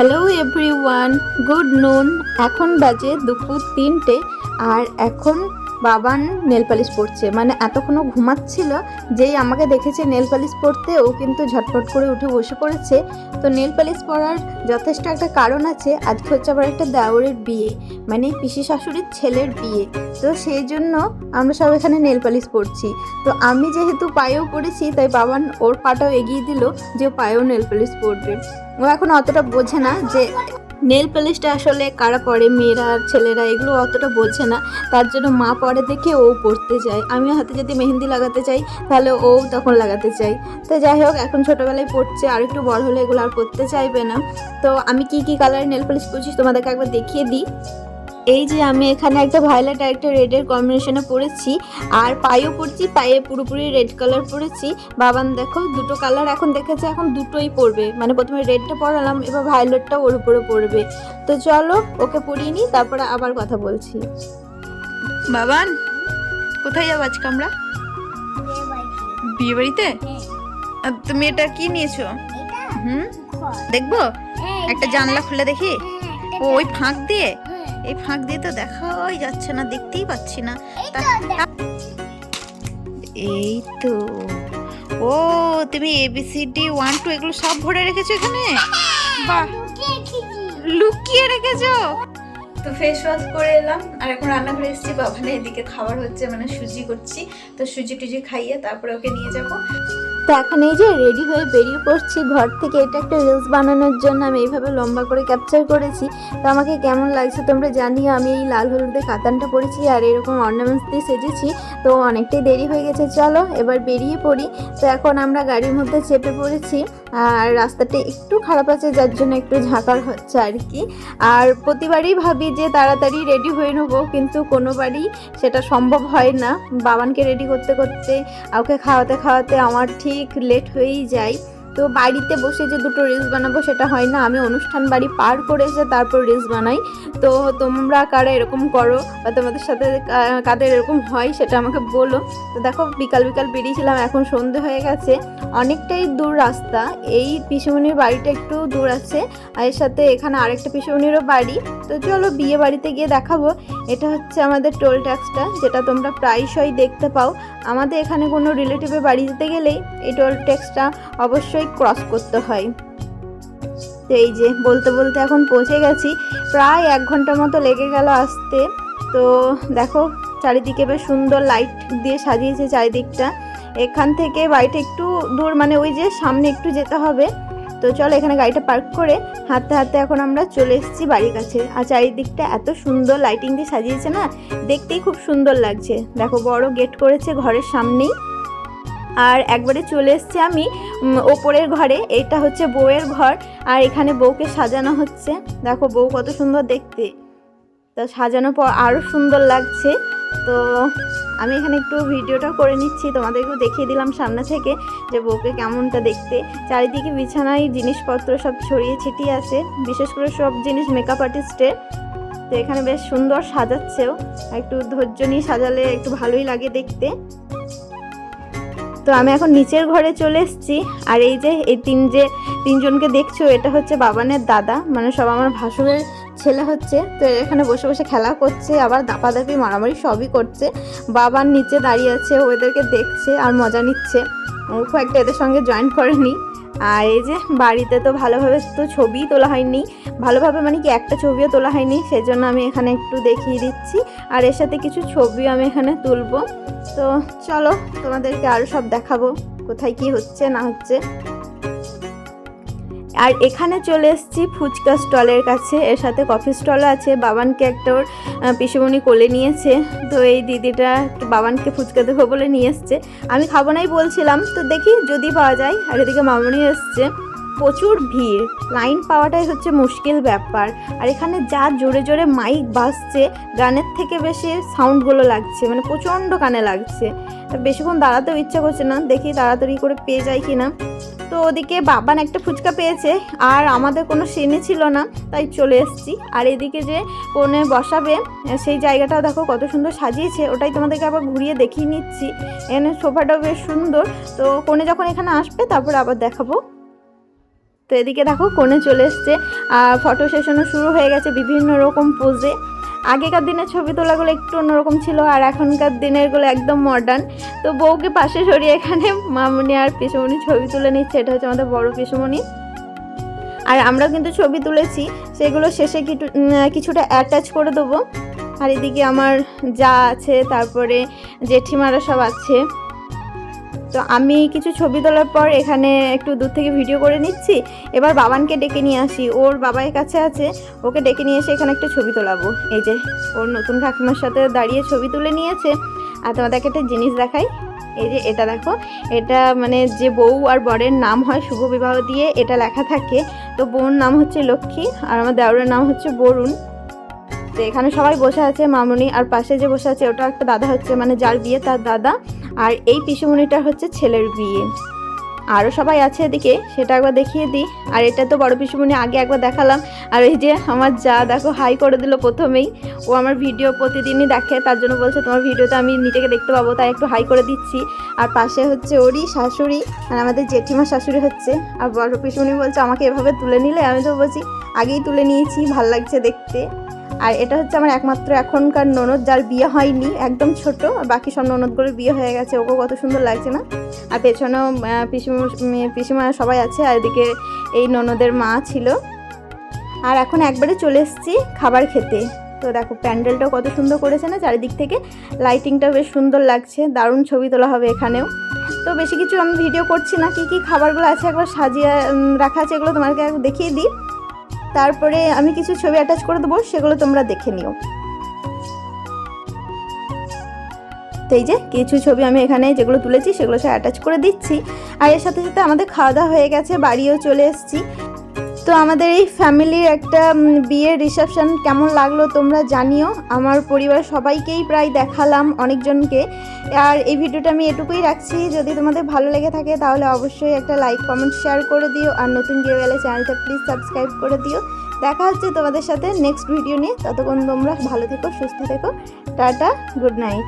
Hello everyone good নুন। এখন বাজে দুপুর তিনটে আর এখন বাবান নেল পালিশ পড়ছে মানে এতক্ষণও ঘুমাচ্ছিল যেই আমাকে দেখেছে নেল পালিশ পড়তে ও কিন্তু ঝটপট করে উঠে বসে পড়েছে। তো নেল পালিশ পরার যথেষ্ট একটা কারণ আছে, আজকে হচ্ছে আবার একটা দেওরের বিয়ে মানে পিসি শাশুড়ির ছেলের বিয়ে। তো সেই জন্য আমরা সব এখানে নেল পালিশ পরছি। তো আমি যেহেতু পায়েও পড়েছি, তাই বাবান ওর পাটাও এগিয়ে দিল যে পায়েও নেল পালিশ পরবে। ও এখন অতটা বোঝে না যে নেল পালিশটা আসলে কারা পরে, মেয়েরা আর ছেলেরা এগুলো অতটা বোঝে না। তার জন্য মা পরে দেখে ও পড়তে চায় আমিও হাতে যদি মেহেন্দি লাগাতে চাই, তাহলে ও তখন লাগাতে চাই। তো যাই হোক, এখন ছোটোবেলায় পড়ছে, আর একটু বড় হলে এগুলো আর পড়তে চাইবে না। তো আমি কি কি কালারের নেল পলিশ পরছি তোমাদেরকে একবার দেখিয়ে দিই। এই যে আমি এখানে একটা ভায়োলেট আর একটা রেডের কম্বিনেশনে পরেছি আর পায়েও পরছি পায়ে পুরোপুরি রেড কালার পরেছি। বাবান দেখো দুটো কালার এখন দেখেছে এখন দুটোই পরবে। মানে প্রথমে রেডটা পরালাম এবার ভায়োলেটটা ওর উপরে পরবে। তো চলো ওকে পরিয়ে নিই তারপরে আবার কথা বলছি। বাবান কোথায় যাব আজকে আমরা? বিয়ে বাড়িতে আর তুমি এটা কি নিয়েছো? হুম? দেখব? একটা জানলা খুলে দেখি? ওই ফাঁক দিয়ে? এই ফাঁক দিয়ে তো দেখাই যাচ্ছে না দেখতেই পাচ্ছি না। এই তো ও তুমি এবিসিডি ওয়ান টু এগুলো সব ভরে রেখেছো এখানে? বাহ। লুকিয়ে রেখেছো? তো ফেস ওয়াশ করে এলাম আর এখন রান্নাঘরে এসেছি। বাবানে এদিকে খাবার হচ্ছে মানে সুজি করছি। তো সুজি টুজি খাইয়ে তারপরে ওকে নিয়ে যাব। তো এখন এই যে রেডি হয়ে বেরিয়ে পড়ছি, ঘর থেকে এটা একটা রিলস বানানোর জন্য, আমি এইভাবে লম্বা করে ক্যাপচার করেছি। তো আমাকে কেমন লাগছে তোমরা জানিও, আমি এই লাল হলুদে কাতানটা পরেছি আর এরকম অর্নামেন্টস দিয়ে সেজেছি, তো অনেকটাই দেরি হয়ে গেছে। চলো এবার বেরিয়ে পড়ি। তো এখন আমরা গাড়ির মধ্যে চেপে পড়েছি। আর রাস্তাটা একটু খারাপ আছে, যার জন্য একটু ঝাঁকার হচ্ছে আর কি। আর প্রতিবারই ভাবি যে তাড়াতাড়ি রেডি হয়ে নেব, কিন্তু কোনোবারই সেটা সম্ভব হয় না। বাবানকে রেডি করতে করতে ওকে খাওয়াতে খাওয়াতে আমার ঠিক লেট হয়েই যায়। তো বাড়িতে বসে যে দুটো রিলস বানাবো সেটা হয় না। আমি অনুষ্ঠান বাড়ি পার করে এসে তারপর রিলস বানাই। তো তোমরা কারা এরকম করো বা তোমাদের সাথে কাদের এরকম হয় সেটা আমাকে বলো। তো দেখো, বিকাল বিকাল বেরিয়েছিলাম, এখন সন্ধে হয়ে গেছে। অনেকটাই দূর রাস্তা। এই পিসুমনির বাড়িটা একটু দূর আছে। আর এর সাথে এখানে আরেকটা পিসুমনিরও বাড়ি। তো চলো, বিয়ে বাড়িতে গিয়ে দেখাবো। এটা হচ্ছে আমাদের টোল ট্যাক্সটা যেটা তোমরা প্রায়শই দেখতে পাও। আমাদের এখানে কোনো রিলেটিভের বাড়ি যেতে গেলেই এই টোল ট্যাক্সটা অবশ্যই ক্রস করতে হয়। তো এই যে বলতে বলতে এখন পৌঁছে গেছি। প্রায় এক ঘণ্টা মতো লেগে গেল আসতে। তো দেখো, চারিদিকে বেশ সুন্দর লাইট দিয়ে সাজিয়েছে চারিদিকটা। এখান থেকে বাড়িটা একটু দূর মানে ওই যে সামনে একটু যেতে হবে। তো চলো এখানে গাড়িটা পার্ক করে হাতে হাতে এখন আমরা চলে এসেছি বাড়ির কাছে। আর চারিদিকটা এত সুন্দর লাইটিং দিয়ে সাজিয়েছে না, দেখতেই খুব সুন্দর লাগছে। দেখো বড় গেট করেছে ঘরের সামনেই। আর একবারে চলে এসেছি আমি ওপরের ঘরে। এটা হচ্ছে বউয়ের ঘর, আর এখানে বউকে সাজানো হচ্ছে। দেখো বউ কত সুন্দর দেখতে। তো সাজানোর পর আরও সুন্দর লাগছে। তো আমি এখানে একটু ভিডিওটা করে নিচ্ছি, তোমাদেরকেও দেখিয়ে দিলাম সামনে থেকে যে বউকে কেমনটা দেখতে। চারিদিকে বিছানায় জিনিসপত্র সব ছড়িয়ে ছিটিয়ে আছে, বিশেষ করে সব জিনিস মেকআপ আর্টিস্টের তো এখানে বেশ সুন্দর সাজাচ্ছেও। একটু ধৈর্য নিয়ে সাজালে একটু ভালোই লাগে দেখতে। তো আমি এখন নিচের ঘরে চলে এসেছি। আর এই যে, এই তিন যে, তিনজনকে দেখছ, এটা হচ্ছে বাবানের দাদা। মানে সব আমার ভাসুরের ছেলে হচ্ছে। তো এখানে বসে বসে খেলা করছে, আবার দাপাদাপি, মারামারি সবই করছে। বাবার নিচে দাঁড়িয়ে আছে ওদেরকে দেখছে আর মজা নিচ্ছে। ও খুব একটা এদের সঙ্গে জয়েন করেনি। আর এই যে বাড়িতে তো ভালোভাবে তো ছবিই তোলা হয়নি, ভালোভাবে মানে কি একটা ছবিও তোলা হয়নি, সেজন্য আমি এখানে একটু দেখিয়ে দিচ্ছি। আর এর সাথে কিছু ছবিও আমি এখানে তুলবো। তো চলো তোমাদেরকে আরও সব দেখাবো, কোথায় কি হচ্ছে, না হচ্ছে। আর এখানে চলে এসেছি ফুচকা স্টলের কাছে। এর সাথে কফি স্টলও আছে। বাবানকে একটা পিসুমণি কোলে নিয়েছে। তো এই দিদিটা বাবানকে ফুচকা দেবো বলে নিয়ে এসছে। আমি খাব নাই বলছিলাম। তো দেখি যদি পাওয়া যায়। আর এদিকে মামনি এসছে। প্রচুর ভিড়। লাইন পাওয়াটাই হচ্ছে মুশকিল ব্যাপার। আর এখানে যা জোরে জোরে মাইক বাজছে, গানের থেকে বেশি সাউন্ডগুলো লাগছে। মানে প্রচণ্ড কানে লাগছে। বেশিক্ষণ দাঁড়াতেও ইচ্ছা করছে না। দেখি তাড়াতাড়ি করে পেয়ে যায় কি না ওদিকে বাবান একটা ফুচকা পেয়েছে, আর আমাদের কোনো সিনে ছিল না, তাই চলে এসেছি। আর এদিকে যে কোণে বসাবে, সেই জায়গাটাও দেখো কত সুন্দর সাজিয়েছে, ওটাই তোমাদেরকে আবার ঘুরিয়ে দেখিয়ে নিচ্ছি। এখানে সোফাটাও বেশ সুন্দর। তো কোণে যখন এখানে আসবে, তারপর আবার দেখাবো। তো এদিকে দেখো কোণে চলে এসছে। আর ফটো সেশনও শুরু হয়ে গেছে বিভিন্ন রকম পোজে আগেকার দিনের ছবি তোলাগুলো একটু অন্যরকম ছিল আর এখনকার দিনেরগুলো একদম মডার্ন তো বউকে পাশে সরিয়ে এখানে মামনি আর পিসুমণি ছবি তুলে নিচ্ছে, এটা হচ্ছে আমাদের বড় পিসুমণি। আর আমরা কিন্তু ছবি তুলেছি, সেগুলো শেষে কিছু- কিছুটা অ্যাটাচ করে দেবো। আর এদিকে আমার যা আছে, তারপরে জেঠিমারা সব আছে। তো আমি কিছু ছবি তোলার পর এখানে একটু দূর থেকে ভিডিও করে নিচ্ছি। এবার বাবানকে ডেকে নিয়ে আসি। ওর বাবার কাছে আছে। ওকে ডেকে নিয়ে এসে এখানে একটা ছবি তোলাবো। এই যে, ওর নতুন কাকিমার সাথে দাঁড়িয়ে ছবি তুলে নিয়েছে। আর তোমাদেরকে একটা জিনিস দেখাই। এই যে এটা দেখো। এটা মানে যে বউ আর বরের নাম হয় শুভ বিবাহ দিয়ে এটা লেখা থাকে। তো বোন নাম হচ্ছে লক্ষ্মী আর আমার দেওরের নাম হচ্ছে বরুণ। তো এখানে সবাই বসে আছে, মামুনি। আর পাশে যে বসে আছে ওটা একটা দাদা হচ্ছে। মানে যার বিয়ে তার দাদা। আর এই পিসুমণিটা হচ্ছে ছেলের বিয়ে। আরও সবাই আছে এদিকে, সেটা একবার দেখিয়ে দিই। আর এটা তো বড় পিসুমণি, আগে একবার দেখালাম। আর এই যে আমার যা, দেখো, হাই করে দিল প্রথমেই। ও আমার ভিডিও প্রতিদিনই দেখে, তার জন্য বলছে, তোমার ভিডিওতে আমি নিজেকে দেখতে পাবো, তাই একটু হাই করে দিচ্ছি। আর পাশে হচ্ছে ওরই শাশুড়ি, আর আমাদের জেঠিমা শাশুড়ি হচ্ছে। আর বড় পিসুমণি বলছে, আমাকে এভাবে তুলে নিলে? আমি তো বলছি, আগেই তুলে নিয়েছি, ভালো লাগছে দেখতে। আর এটা হচ্ছে আমার একমাত্র এখনকার ননদ, যার বিয়ে হয়নি, একদম ছোট বাকি সব ননদগুলোর বিয়ে হয়ে গেছে। ওকেও কত সুন্দর লাগছে না? আর পেছনেও পিসিমা পিসিমা সবাই আছে, আর এদিকে এই ননদের মা ছিল। আর এখন একবারে চলে এসেছি খাবার খেতে। তো দেখো, প্যান্ডেলটাও কত সুন্দর করেছে না, চারিদিক থেকে লাইটিংটাও বেশ সুন্দর লাগছে, দারুণ ছবি তোলা হবে এখানেও। তো বেশি কিছু আমি ভিডিও করছি না, কি কি খাবারগুলো আছে একবার সাজিয়ে রাখা আছে এগুলো তোমাকে দেখিয়ে দিই। তারপরে আমি কিছু ছবি অ্যাটাচ করে দেবো, সেগুলো তোমরা দেখে নিও। এই যে, কিছু ছবি আমি এখানে যেগুলো তুলেছি, সেগুলো সব অ্যাটাচ করে দিচ্ছি। আর এর সাথে সাথে আমাদের খাওয়া দাওয়া হয়ে গেছে, বাড়িও চলে এসেছি। তো আমাদের এই ফ্যামিলির একটা বিয়ের রিসেপশন কেমন লাগল তোমরা জানিও। আমার পরিবার সবাইকেই প্রায় দেখালাম অনেকজনকে। আর এই ভিডিওটা আমি এটুকুই রাখছি। যদি তোমাদের ভালো লেগে থাকে তাহলে অবশ্যই একটা লাইক কমেন্ট শেয়ার করে দিও। আর নতুন কেউ এলে চ্যানেলটা প্লিজ সাবস্ক্রাইব করে দিও। দেখা হচ্ছে তোমাদের সাথে নেক্সট ভিডিও নিয়ে। ততক্ষণ তোমরা ভালো থেকো, সুস্থ থেকো। Tata good night